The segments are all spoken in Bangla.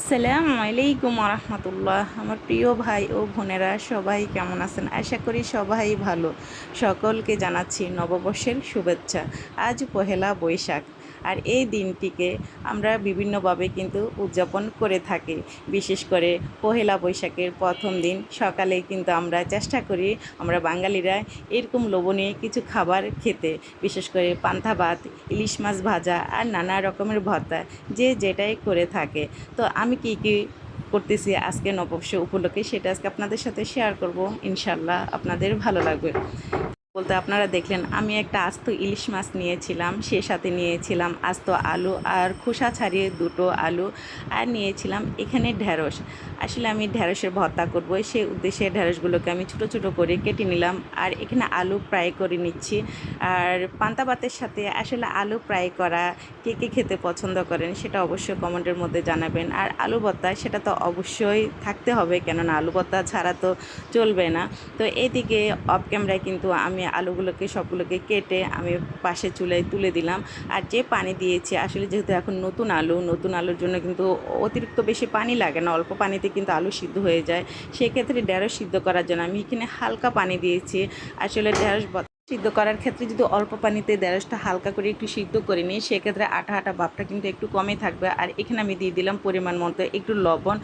আসসালামু আলাইকুম রহমতুল্লাহ আমার প্রিয় ভাই ও বোনেরা, সবাই কেমন আছেন? আশা করি সবাই ভালো। সকলকে জানাচ্ছি নববর্ষের শুভেচ্ছা। আজ পহেলা বৈশাখ। আর এই দিনটিকে আমরা বিভিন্নভাবে কিন্তু উদযাপন করে থাকি। বিশেষ করে পহেলা বৈশাখের প্রথম দিন, সকালে কিন্তু আমরা চেষ্টা করি আমরা বাঙালিরা এরকম লোভনীয় কিছু খাবার খেতে। বিশেষ করে পান্তা ভাত, ইলিশ মাছ ভাজা আর নানা রকমের ভর্তা যে যেটাই করে থাকে। তো আমি কি কি করতেছি আজকে নববর্ষ উপলক্ষে সেটা আজকে আপনাদের সাথে শেয়ার করব। ইনশাল্লাহ আপনাদের ভালো লাগবে। বলতে আপনারা দেখলেন, আমি একটা আস্ত ইলিশ মাছ নিয়েছিলাম, সে সাথে নিয়েছিলাম আস্ত আলু আর খোসা ছাড়িয়ে দুটো আলু আর নিয়েছিলাম এখানে ঢ্যাঁড়স আসলে আমি ঢ্যাঁড়সের ভর্তা করব। সেই উদ্দেশ্যে ঢ্যাঁড়সগুলোকে আমি ছোটো ছোটো করে কেটে নিলাম। আর এখানে আলু ফ্রাই করে নিচ্ছি। আর পান্তা ভাতের সাথে আসলে আলু ফ্রাই করা কে কে খেতে পছন্দ করেন সেটা অবশ্যই কমেন্টের মধ্যে জানাবেন। আর আলু ভর্তা, সেটা তো অবশ্যই থাকতে হবে, কেননা আলু ভর্তা ছাড়া তো চলবে না। তো এইদিকে অফ ক্যামেরায় কিন্তু আমি আলুগুলোকে সবগুলোকে কেটে আমি পাশে চুলায় তুলে দিলাম। আর যে পানি দিয়েছি, আসলে যেহেতু এখন নতুন আলু, নতুন আলুর জন্য কিন্তু অতিরিক্ত বেশি পানি লাগে না, অল্প পানিতে কিন্তু আলু সিদ্ধ হয়ে যায়, সেক্ষেত্রে ঢেঁড়স সিদ্ধ করার জন্য। আমি এখানে হালকা পানি দিয়েছি। আসলে ঢেঁড়স ব- সিদ্ধ করার ক্ষেত্রে যদি অল্প পানিতে ঢেঁড়সটা হালকা করে একটু সিদ্ধ করে নিই, সেক্ষেত্রে আটা আটা ভাবটা কিন্তু একটু কমে থাকবে। আর এখানে আমি দিয়ে দিলাম পরিমাণ মতো একটু লবণ।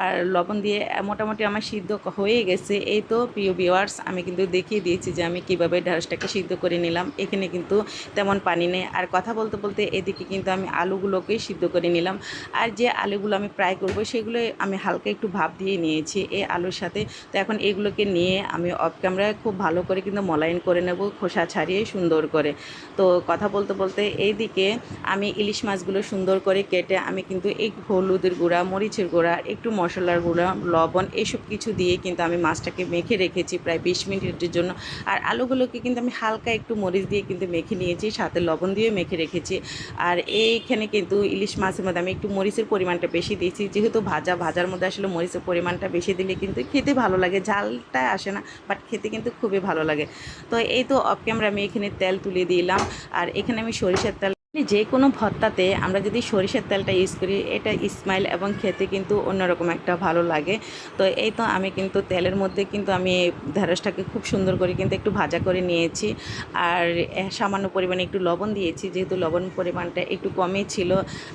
আর লবণ দিয়ে মোটামুটি আমার সিদ্ধ হয়ে গেছে। এই তো প্রিয় ভিওয়ার্স আমি কিন্তু দেখিয়ে দিয়েছি যে আমি কীভাবে ঢেঁড়সটাকে সিদ্ধ করে নিলাম। এখানে কিন্তু তেমন পানি নেই। আর কথা বলতে বলতে এদিকে কিন্তু আমি আলুগুলোকে সিদ্ধ করে নিলাম। আর যে আলুগুলো আমি ফ্রাই করব, সেগুলো আমি হালকা একটু ভাপ দিয়ে নিয়েছি। এই আলুর সাথে তো এখন এগুলোকে নিয়ে আমি অফ ক্যামেরায় খুব ভালো করে কিন্তু মলাইন করে নেব। খোসা ছাড়িয়ে সুন্দর করে। তো কথা বলতে বলতে এইদিকে আমি ইলিশ মাছগুলো সুন্দর করে কেটে আমি কিন্তু এই হলুদের গুঁড়া, মরিচের গুঁড়া, একটু মশলার গুঁড়া, লবণ এসব কিছু দিয়ে কিন্তু আমি মাছটাকে মেখে রেখেছি প্রায় বিশ মিনিটের জন্য। আর আলুগুলোকে কিন্তু আমি হালকা একটু মরিচ দিয়ে কিন্তু মেখে নিয়েছি, সাথে লবণ দিয়ে মেখে রেখেছি। আর এইখানে কিন্তু ইলিশ মাছের মধ্যে আমি একটু মরিচের পরিমাণটা বেশি দিয়েছি, যেহেতু ভাজা, ভাজার মধ্যে আসলে মরিচের পরিমাণটা বেশি দিলে কিন্তু খেতে ভালো লাগে, ঝালটা আসে না, বাট খেতে কিন্তু খুবই ভালো লাগে। তো এই তো অফ ক্যামেরা আমি এখানে তেল তুলে দিলাম। আর এখানে আমি সরিষার তেল যে কোনো ভর্তাতে আমরা যদি সরিষার তেলটা ইউজ করি, এটা স্মাইল এবং খেতে কিন্তু অন্যরকম একটা ভালো লাগে। তো এই তো আমি কিন্তু তেলের মধ্যে কিন্তু আমি ঢেঁড়সটাকে খুব সুন্দর করে কিন্তু একটু ভাজা করে নিয়েছি। আর সামান্য পরিমাণে একটু লবণ দিয়েছি, যেহেতু লবণ পরিমাণটা একটু কমই ছিল।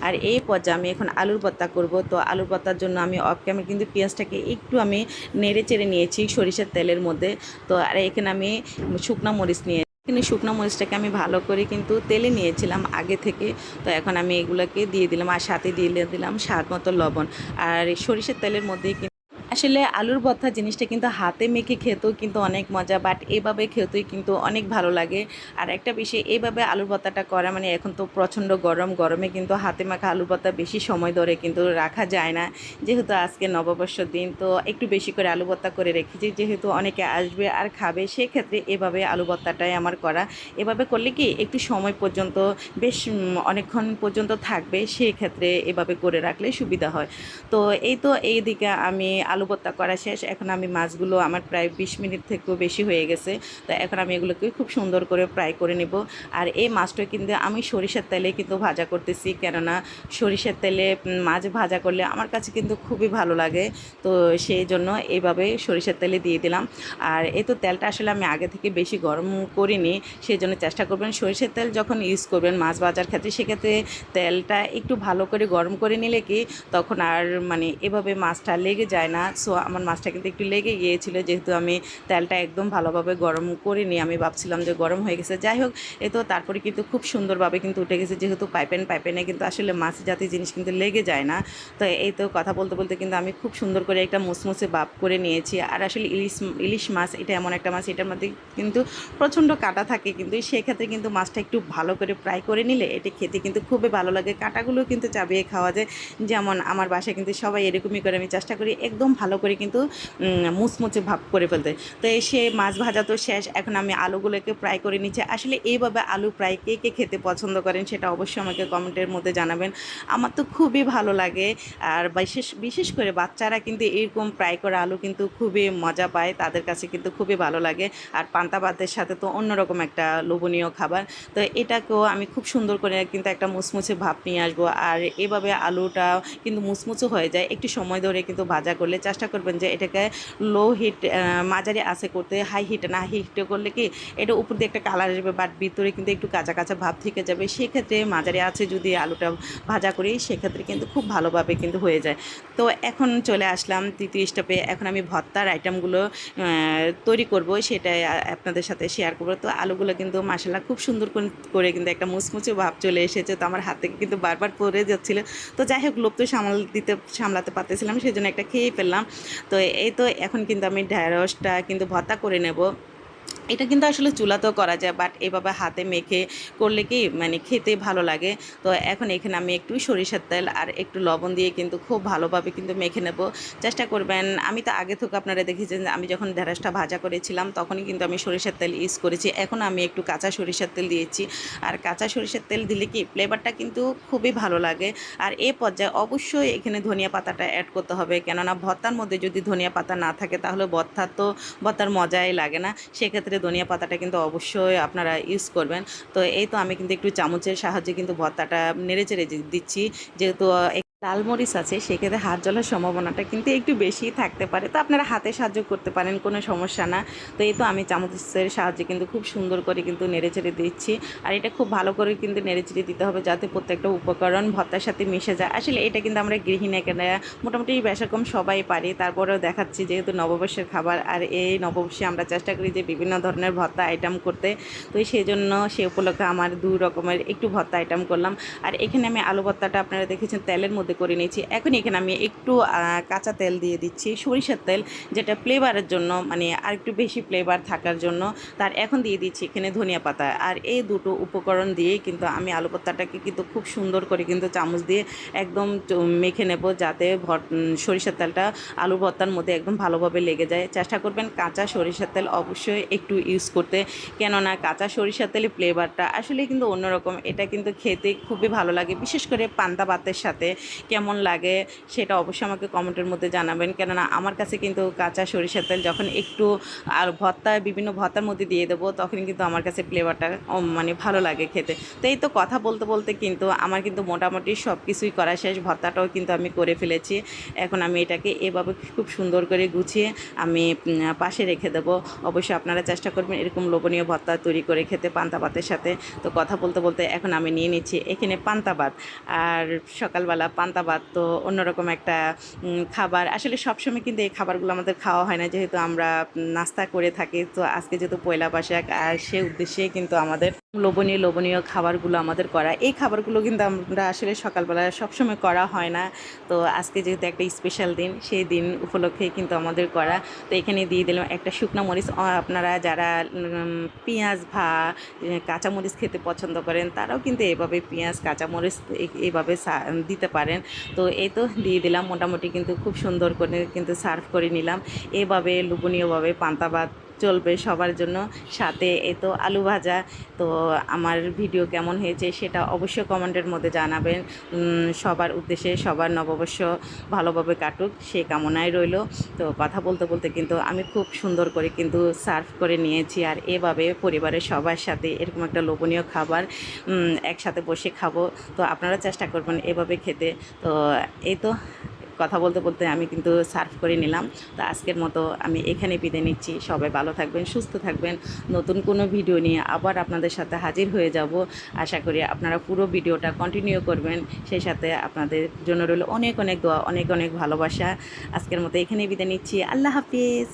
আর এই পর্যায়ে আমি এখন আলুর ভর্তা করব। তো আলুর ভর্তার জন্য আমি অফ ক্যামেরা কিন্তু পেঁয়াজটাকে একটু আমি নেড়ে চেড়ে নিয়েছি সরিষার তেলের মধ্যে। তো আর এখানে আমি শুকনো মরিচ নিয়ে এখানে শুকনো মরিচটাকে আমি ভালো করে কিন্তু তেলে নিয়েছিলাম আগে থেকে। তো এখন আমি এগুলোকে দিয়ে দিলাম আর সাথে দিয়ে দিলাম স্বাদ মতো লবণ। আর সরিষার তেলের মধ্যে আসলে আলুর ভর্তা জিনিসটা কিন্তু হাতে মেখে খেতেও কিন্তু অনেক মজা বাট এভাবে খেতেই কিন্তু অনেক ভালো লাগে। আর একটা বিষয় এইভাবে আলুর ভর্তাটা করা মানে এখন তো প্রচণ্ড গরম, গরমে কিন্তু হাতে মাখা আলুর ভর্তা বেশি সময় ধরে কিন্তু রাখা যায় না। যেহেতু আজকে নববর্ষর দিন, তো একটু বেশি করে আলু ভর্তা করে রেখেছি। যেহেতু অনেকে আসবে আর খাবে, সেক্ষেত্রে এভাবে আলু ভর্তাটাই আমার করা। এভাবে করলে কি একটু সময় পর্যন্ত, বেশ অনেকক্ষণ পর্যন্ত থাকবে, সেক্ষেত্রে এভাবে করে রাখলে সুবিধা হয়। তো এই তো এই দিকে আমি আলু ভর্তা করা শেষ। এখন আমি মাছগুলো আমার প্রায় বিশ মিনিট থেকেও বেশি হয়ে গেছে। তো এখন আমি এগুলোকে খুব সুন্দর করে ফ্রাই করে নেব। আর এই মাছটা কিন্তু আমি সরিষার তেলে কিন্তু ভাজা করতেছি। কেননা সরিষার তেলে মাছ ভাজা করলে আমার কাছে কিন্তু খুবই ভালো লাগে। তো সেই জন্য এইভাবে সরিষার তেলে দিয়ে দিলাম। আর এই তো তেলটা আসলে আমি আগে থেকে বেশি গরম করিনি। সেই জন্য চেষ্টা করবেন সরিষার তেল যখন ইউজ করবেন মাছ ভাজার ক্ষেত্রে, সেক্ষেত্রে তেলটা একটু ভালো করে গরম করে নিলে কি তখন আর মানে এভাবে মাছটা লেগে যায় না। সো আমার মাছটা কিন্তু একটু লেগে গিয়েছিল, যেহেতু আমি তেলটা একদম ভালোভাবে গরম করিনি। আমি ভাবছিলাম যে গরম হয়ে গেছে। যাই হোক, এ তো তারপরে কিন্তু খুব সুন্দরভাবে কিন্তু উঠে গেছে, যেহেতু পাইপেন, পাইপেনে কিন্তু আসলে মাছ জাতীয় জিনিস কিন্তু লেগে যায় না। তো এই তো কথা বলতে বলতে কিন্তু আমি খুব সুন্দর করে একটা মুসমুসে বাপ করে নিয়েছি। আর আসলে ইলিশ ইলিশ মাছ, এটা এমন একটা মাছ, এটার মধ্যে কিন্তু প্রচণ্ড কাটা থাকে কিন্তু, সেক্ষেত্রে কিন্তু মাছটা একটু ভালো করে ফ্রাই করে নিলে এটা খেতে কিন্তু খুবই ভালো লাগে। কাঁটাগুলো কিন্তু চাবিয়ে খাওয়া যায়। যেমন আমার বাসায় কিন্তু সবাই এরকমই করে, আমি চেষ্টা করি একদম ভালো করে কিন্তু মুচমুচে ভাব করে ফেলতে। তো এসে মাছ ভাজা তো শেষ, এখন আমি আলুগুলোকে ফ্রাই করে নিচ্ছি। আসলে এইভাবে আলু ফ্রাই কে কে খেতে পছন্দ করেন সেটা অবশ্যই আমাকে কমেন্টের মধ্যে জানাবেন। আমার তো খুবই ভালো লাগে, আর বিশেষ বিশেষ করে বাচ্চারা কিন্তু এরকম ফ্রাই করা আলু কিন্তু খুবই মজা পায়, তাদের কাছে কিন্তু খুবই ভালো লাগে। আর পান্তা ভাতের সাথে তো অন্যরকম একটা লোভনীয় খাবার। তো এটাকেও আমি খুব সুন্দর করে কিন্তু একটা মুচমুচে ভাব নিয়ে আসব। আর এভাবে আলুটা কিন্তু মুচমুচে হয়ে যায়, একটু সময় ধরে কিন্তু ভাজা করলে চেষ্টা করবেন যে এটাকে লো হিট মাঝারি আছে করতে হাই হিটে না হাই হিটে করলে কি এটা উপর দিয়ে একটা কালার আসবে বাট ভিতরে কিন্তু একটু কাঁচা কাঁচা ভাব থেকে যাবে। সেক্ষেত্রে মাঝারি আছে যদি আলুটা ভাজা করি, সেক্ষেত্রে কিন্তু খুব ভালোভাবে কিন্তু হয়ে যায়। তো এখন চলে আসলাম তৃতীয় স্টেপে এখন আমি ভর্তার আইটেমগুলো তৈরি করব সেটা আপনাদের সাথে শেয়ার করব। তো আলুগুলো কিন্তু মাসালা খুব সুন্দর করে- কিন্তু একটা মুচমুচে ভাব চলে এসেছে। তো আমার হাত কিন্তু বারবার পরে যাচ্ছিল। তো যাই হোক, লোভ তো সামাল দিতে, সামলাতে পারতেছিলাম সেই জন্য একটা খেয়েই ফেললাম। তো এই তো এখন কিন্তু আমি ঢ্যাঁড়সটা কিন্তু ভর্তা করে নেব। এটা কিন্তু আসলে চুলাতেও করা যায় বাট এভাবে হাতে মেখে করলে কি মানে খেতে ভালো লাগে। তো এখন এখানে আমি একটু সরিষার তেল আর একটু লবণ দিয়ে কিন্তু খুব ভালোভাবে কিন্তু মেখে নেব। চেষ্টা করবেন, আমি তো আগে থেকে আপনারা দেখেছেন আমি যখন ঢেঁড়সটা ভাজা করেছিলাম তখনই কিন্তু আমি সরিষার তেল ইউজ করেছি। এখন আমি একটু কাঁচা সরিষার তেল দিয়েছি। আর কাঁচা সরিষার তেল দিলে কি ফ্লেভারটা কিন্তু খুবই ভালো লাগে। আর এ পর্যায়ে অবশ্যই এখানে ধনিয়া পাতাটা অ্যাড করতে হবে। কেননা ভর্তার মধ্যে যদি ধনিয়া পাতা না থাকে তাহলে ভর্তার তো, ভর্তার মজাই লাগে না। সেক্ষেত্রে ধনিয়া পাতাটা কিন্তু অবশ্যই আপনারা ইউজ করবেন। তো এই তো আমি কিন্তু একটু চামচের সাহায্যে কিন্তু ভর্তাটা নেড়ে চেড়ে দিচ্ছি। যেহেতু আহ, লাল মরিচ আছে সেক্ষেত্রে হাত জ্বলার সম্ভাবনাটা কিন্তু একটু বেশি থাকতে পারে। তো আপনারা হাতে সাহায্য করতে পারেন কোনো সমস্যা না। তো এই তো আমি চামচের সাহায্যে কিন্তু খুব সুন্দর করে কিন্তু নেড়ে চেড়ে দিচ্ছি। আর এটা খুব ভালো করে কিন্তু নেড়ে চেড়ে দিতে হবে যাতে প্রত্যেকটা উপকরণ ভর্তার সাথে মিশে যায়। আসলে এটা কিন্তু আমরা গৃহিণীরা মোটামুটি বেশরকম সবাই পারি। তারপরেও দেখাচ্ছি যেহেতু নববর্ষের খাবার আর এই নববর্ষে আমরা চেষ্টা করি যে বিভিন্ন ধরনের ভর্তা আইটেম করতে। তো সেই জন্য সে উপলক্ষে আমার দু রকমের একটু ভর্তা আইটেম করলাম। আর এখানে আমি আলু ভর্তাটা আপনারা দেখেছেন তেলের মধ্যে করে নিয়েছি। এখন এখানে আমি একটু কাঁচা তেল দিয়ে দিচ্ছি, সরিষার তেল, যেটা ফ্লেভারের জন্য মানে আর একটু বেশি ফ্লেভার থাকার জন্য। তার এখন দিয়ে দিচ্ছি এখানে ধনিয়া পাতা। আর এই দুটো উপকরণ দিয়ে কিন্তু আমি আলু ভর্তাটাকে কিন্তু খুব সুন্দর করে কিন্তু চামচ দিয়ে একদম মেখে নেব, যাতে ভর- সরিষার তেলটা আলু ভর্তার মধ্যে একদম ভালোভাবে লেগে যায়। চেষ্টা করবেন কাঁচা সরিষার তেল অবশ্যই একটু ইউজ করতে। কেননা কাঁচা সরিষার তেলের ফ্লেভারটা আসলে কিন্তু অন্যরকম। এটা কিন্তু খেতে খুবই ভালো লাগে, বিশেষ করে পান্তা ভাতের সাথে। কেমন লাগে সেটা অবশ্যই আমাকে কমেন্টের মধ্যে জানাবেন। কেননা আমার কাছে কিন্তু কাঁচা সরিষার তেল যখন একটু আর ভর্তা, বিভিন্ন ভর্তার মধ্যে দিয়ে দেবো, তখন কিন্তু আমার কাছে ফ্লেভারটা মানে ভালো লাগে খেতে। তো এই তো কথা বলতে বলতে কিন্তু আমার কিন্তু মোটামুটি সব কিছুই করা শেষ। ভর্তাটাও কিন্তু আমি করে ফেলেছি। এখন আমি এটাকে এভাবে খুব সুন্দর করে গুছিয়ে আমি পাশে রেখে দেবো। অবশ্যই আপনারা চেষ্টা করবেন এরকম লোভনীয় ভর্তা তৈরি করে খেতে পান্তা ভাতের সাথে। তো কথা বলতে বলতে এখন আমি নিয়ে নিচ্ছি এখানে পান্তা ভাত। আর সকালবেলা পান্তা ভাত তো অন্যরকম একটা খাবার। আসলে সবসময় কিন্তু এই খাবারগুলো আমাদের খাওয়া হয় না, যেহেতু আমরা নাস্তা করে থাকি। তো আজকে যেহেতু পয়লা বৈশাখ, আর সে উদ্দেশ্যেই কিন্তু আমাদের লোভনীয় লোভনীয় খাবারগুলো আমাদের করা। এই খাবারগুলো কিন্তু আমরা আসলে সকালবেলা সবসময় করা হয় না। তো আজকে যেহেতু একটা স্পেশাল দিন, সেই দিন উপলক্ষে কিন্তু আমাদের করা। তো এখানে দিয়ে দিলাম একটা শুকনো মরিচ। আপনারা যারা পেঁয়াজ ভা কাঁচামরিচ খেতে পছন্দ করেন, তারাও কিন্তু এভাবে পেঁয়াজ কাঁচামরিচ এ- এইভাবে সা- দিতে পারেন। তো এই তো দিয়ে দিলাম। মোটামুটি কিন্তু খুব সুন্দর করে কিন্তু সার্ভ করে নিলাম। এভাবে লোভনীয়ভাবে পান্তা ভাত চলবে সবার জন্য। সাথে এ তো আলু ভাজা। তো আমার ভিডিও কেমন হয়েছে সেটা অবশ্যই কমেন্টের মধ্যে জানাবেন। সবার উদ্দেশ্যে সবার নববর্ষ ভালোভাবে কাটুক, সে কামনায় রইল। তো কথা বলতে বলতে কিন্তু আমি খুব সুন্দর করে কিন্তু সার্ভ করে নিয়েছি। আর এভাবে পরিবারের সবার সাথে এরকম একটা লোভনীয় খাবার একসাথে বসে খাব। তো আপনারা চেষ্টা করবেন এভাবে খেতে। তো এই তো কথা বলতে বলতে আমি কিন্তু সার্ভ করে নিলাম। তো আজকের মতো আমি এখানে পিদে নিচ্ছি। সবাই ভালো থাকবেন, সুস্থ থাকবেন। নতুন কোনো ভিডিও নিয়ে আবার আপনাদের সাথে হাজির হয়ে যাব। আশা করি আপনারা পুরো ভিডিওটা কন্টিনিউ করবেন। সেই সাথে আপনাদের জন্য রইল অনেক অনেক দোয়া, অনেক অনেক ভালোবাসা। আজকের মতো এখানেই বিদায় নিচ্ছি। আল্লাহ হাফিজ।